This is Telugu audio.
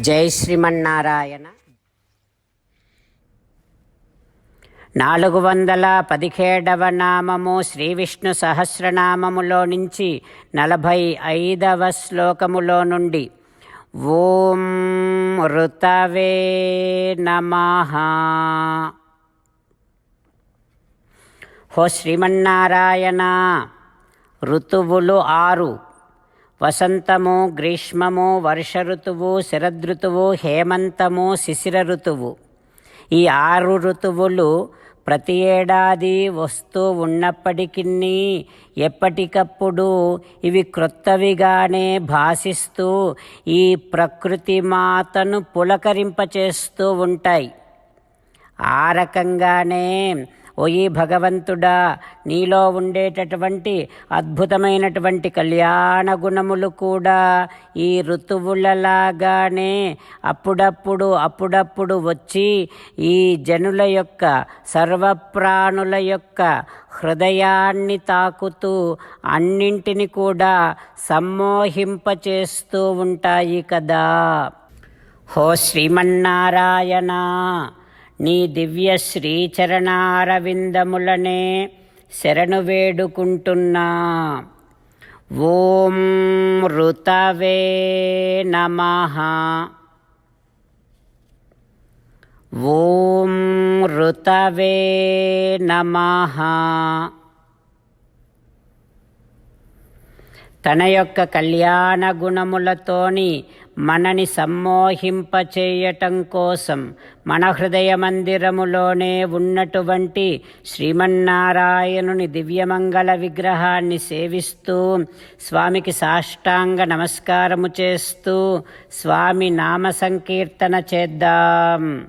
జై శ్రీమన్నారాయణ. నాలుగు వందల పదిహేడవ నామము శ్రీ విష్ణు సహస్రనామములో నుంచి నలభై ఐదవ శ్లోకములో నుండి ఓం ఋతవే నమ. హో శ్రీమన్నారాయణ ఋతువులు ఆరు. వసంతము గ్రీష్మము వర్ష ఋతువు శరదృతువు హేమంతము శిశిర ఋతువు ఈ ఆరు ఋతువులు ప్రతి ఏడాది వస్తూ ఉన్నప్పటికీ ఎప్పటికప్పుడు ఇవి క్రొత్తవిగానే భాసిస్తూ ఈ ప్రకృతి మాతను పులకరింపచేస్తూ ఉంటాయి. ఆ రకంగానే ఓయి భగవంతుడా నీలో ఉండేటటువంటి అద్భుతమైనటువంటి కళ్యాణ గుణములు కూడా ఈ ఋతువులలాగానే అప్పుడప్పుడు అప్పుడప్పుడు వచ్చి ఈ జనుల యొక్క సర్వప్రాణుల యొక్క హృదయాన్ని తాకుతూ అన్నింటిని కూడా సమ్మోహింపచేస్తూ ఉంటాయి కదా. హో శ్రీమన్నారాయణ! నీ దివ్య శ్రీచరణారవిందములనే శరణు వేడుకుంటున్నా. ఓం ఋతవే నమ. ఓం ఋతవే నమ. తన యొక్క కళ్యాణ గుణములతోని మనని సమ్మోహింపచేయటం కోసం మన హృదయ మందిరములోనే ఉన్నటువంటి శ్రీమన్నారాయణుని దివ్యమంగళ విగ్రహాన్ని సేవిస్తూ స్వామికి సాష్టాంగ నమస్కారము చేస్తూ స్వామి నామ సంకీర్తన చేద్దాం.